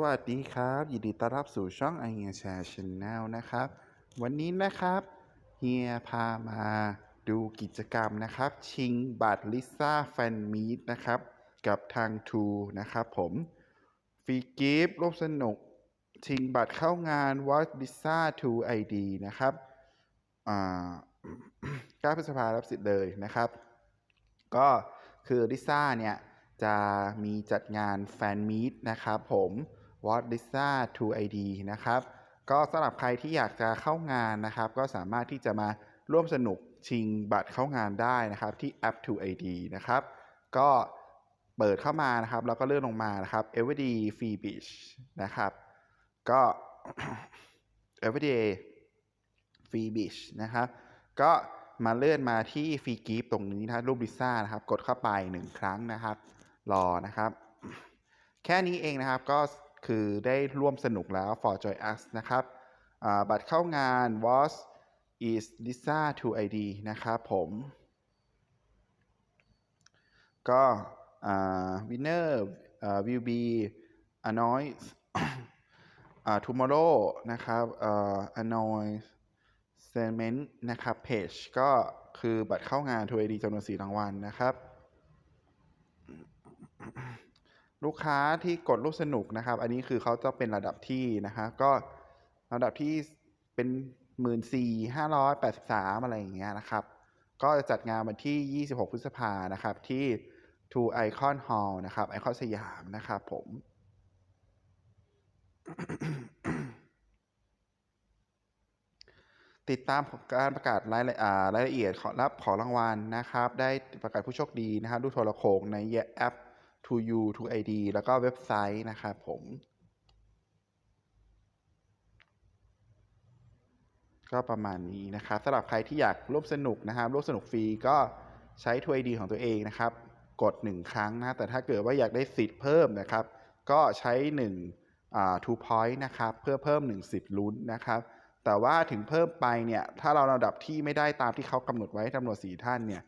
สดีครับ ยินดีต้อนรับสู่ช่องไอเฮียแชร์ชแนลนะครับ วันนี้นะครับเฮียพามาดูกิจกรรมนะครับ ชิงบัตรลิซ่าแฟนมีตนะครับ กับทางทูนะครับผมฟรีกิฟต์ร่วมสนุก ชิงบัตรเข้างาน Watch Lisa 2 ID นะครับอ่าพฤษภารับสิทธิ์เลยนะครับ ก็คือลิซ่าเนี่ยจะมีจัดงานแฟนมีตนะครับผม w a t Lisa 2 ID นะครับ ก็สำหรับใครที่อยากจะเข้างานนะครับ ก็สามารถที่จะมาร่วมสนุกชิงบัตรเข้างานได้นะครับที่แอป2 ID นะครับ ก็เปิดเข้ามานะครับ แล้วก็เลื่อนลงมานะครับ Everyday Free Beach นะครับ ก็ Everyday Free Beach นะครับ ก็มาเลื่อนมาที่ฟรีกิฟตรงนี้นะรับรูปลิซ่านะครับ กดเข้าไปหนึ่งครั้งนะครับ รอนะครับ แค่นี้เองนะครับก็ คือได้ร่วมสนุกแล้ว for joy us นะครับบัตรเข้างาน was is lisa 2 id นะครับผมก็ winner will be annoyed tomorrow นะครับ annoyed s e m e n t นะครับ page ก็คือบัตรเข้างาน2 id จำนวน 4 รางวัลนะครับ ลูกค้าที่กดรูปสนุกนะครับ อันนี้คือเขาจะเป็นระดับที่นะครับก็ระดับที่เป็นหมื่นสี่ห้าร้อยแปดสิบสามอะไรอย่างเงี้ยนะครับ ก็จะจัดงานวันที่ 26 พฤษภานะครับ ที่ Two Icon Hall นะครับไอคอนสยามนะครับผมติดตามการประกาศรายละอ่ารายละเอียดขอรับของรางวัลนะครับ ได้ประกาศผู้โชคดีนะครับดูโทรโขงในแอป To You To ID แล้วก็เว็บไซต์นะครับผม ก็ประมาณนี้นะครับสำหรับใครที่อยากร่วมสนุกนะครับร่วมสนุกฟรีก็ใช้ To ID ของตัวเองนะครับ กด 1 ครั้งนะ แต่ถ้าเกิดว่าอยากได้สิทธิ์เพิ่มนะครับ ก็ใช้1อ่า two point นะครับ เพื่อเพิ่ม 1 สิทธิ์ลุ้นนะครับแต่ว่าถึงเพิ่มไปเนี่ยถ้าเราระดับที่ไม่ได้ตามที่เขากำหนดไว้จำนวนสี่ท่านเนี่ย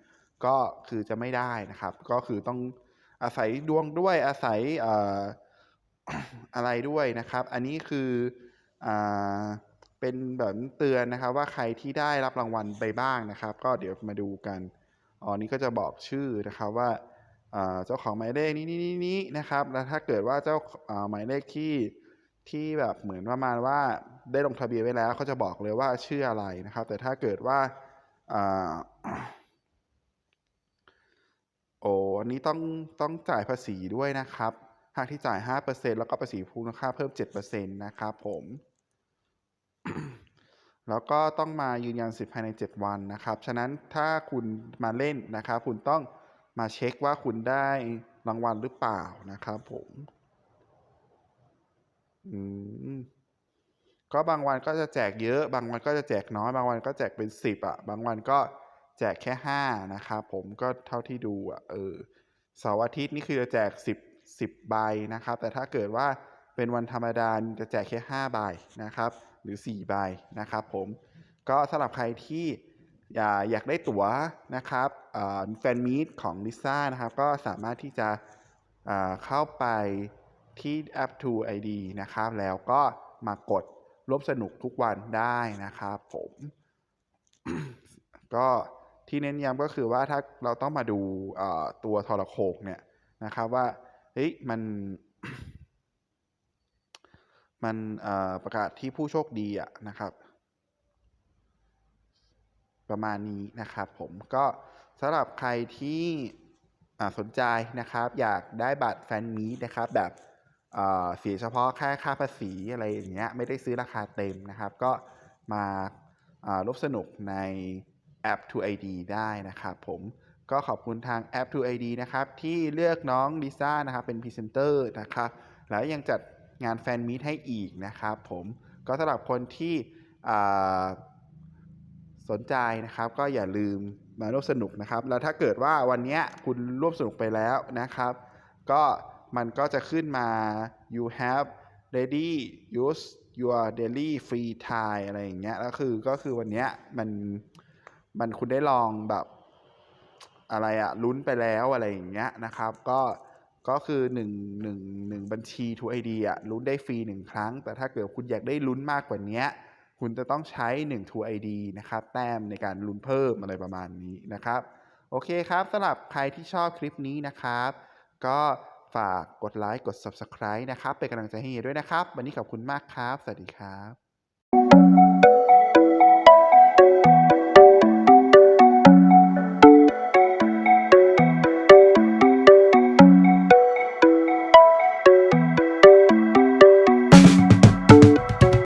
ก็คือจะไม่ได้นะครับ ก็คือต้อง อาศัยดวงด้วยอาศัยอะไรด้วยนะครับ อันนี้คืออเป็นแบบเตือนนะครับว่าใครที่ได้รับรางวัลไปบ้างนะครับ ก็เดี๋ยวมาดูกันอ๋อนี้ก็จะบอกชื่อนะครับว่าเจ้าของหมายเลขนี้นี้นี้นี้นะครับ แล้วถ้าเกิดว่าเจ้าหมายเลขที่ที่แบบเหมือนประมาณว่าได้ลงทะเบียนไว้แล้วเขาจะบอกเลยว่าชื่ออะไรนะครับ แต่ถ้าเกิดว่าอ่า โอ้อันนี้ต้องต้องจ่ายภาษีด้วยนะครับหากที่จ่าย 5%แล้วก็ภาษีภูมิค่าเพิ่ม 7%นะครับผม แล้วก็ต้องมายืนยันสิทธิ์ภายใน 7 วันนะครับ ฉะนั้นถ้าคุณมาเล่นนะครับ คุณต้องมาเช็คว่าคุณได้รางวัลหรือเปล่านะครับผมอืมก็บางวันก็จะแจกเยอะ บางวันก็จะแจกน้อย บางวันก็แจกเป็นสิบอะ บางวันก็ แจกแค่ห้านะครับผมก็เท่าที่ดูอะเออเสาร์อาทิตย์นี่คือจะแจกสิบสิบใบนะครับ แต่ถ้าเกิดว่าเป็นวันธรรมดาจะแจกแค่ห้าใบนะครับ หรือสี่ใบนะครับผมก็สำหรับใครที่อยากอยากได้ตั๋วนะครับแฟนมีตของลิซ่านะครับ ก็สามารถที่จะเข้าไปที่แอป True ID นะครับ แล้วก็มากดร่วมสนุกทุกวันได้นะครับผมก็ ที่เน้นย้ำก็คือว่าถ้าเราต้องมาดูตัวทรโขงเนี่ยนะครับว่าเฮ้ยมันมันประกาศที่ผู้โชคดีอะนะครับ ประมาณนี้นะครับผมก็สำหรับใครที่สนใจนะครับ อยากได้บัตรแฟนมีนะครับ แบบเสียเฉพาะแค่ค่าภาษีอะไรอย่างเงี้ยไม่ได้ซื้อราคาเต็มนะครับ ก็มาอ่าร่วมสนุกใน แอป2 ID ได้นะครับผมก็ขอบคุณทางแอป2 ID นะครับ ที่เลือกน้องลิซ่านะครับ เป็นพรีเซนเตอร์นะครับ แล้วยังจัดงานแฟนมีตให้อีกนะครับผมก็สำหรับคนที่สนใจนะครับ ก็อย่าลืมมาร่วมสนุกนะครับ แล้วถ้าเกิดว่าวันนี้คุณร่วมสนุกไปแล้วนะครับ ก็มันก็จะขึ้นมา you have ready use your daily free time อะไรอย่างเงี้ยแล้วคือก็คือวันนี้มัน มันคุณได้ลองแบบอะไรอะลุ้นไปแล้วอะไรอย่างเงี้ยนะครับ ก็ก็คือ1 1 1บัญชี True ID อะลุ้นได้ฟรี 1 ครั้ง แต่ถ้าเกิดคุณอยากได้ลุ้นมากกว่านี้คุณจะต้องใช้1 True ID นะครับ แต้มในการลุ้นเพิ่มอะไรประมาณนี้นะครับ โอเคครับสำหรับใครที่ชอบคลิปนี้นะครับ ก็ฝากกดไลค์กด Subscribe นะครับ เป็นกำลังใจให้เฮียด้วยนะครับ วันนี้ขอบคุณมากครับ สวัสดีครับ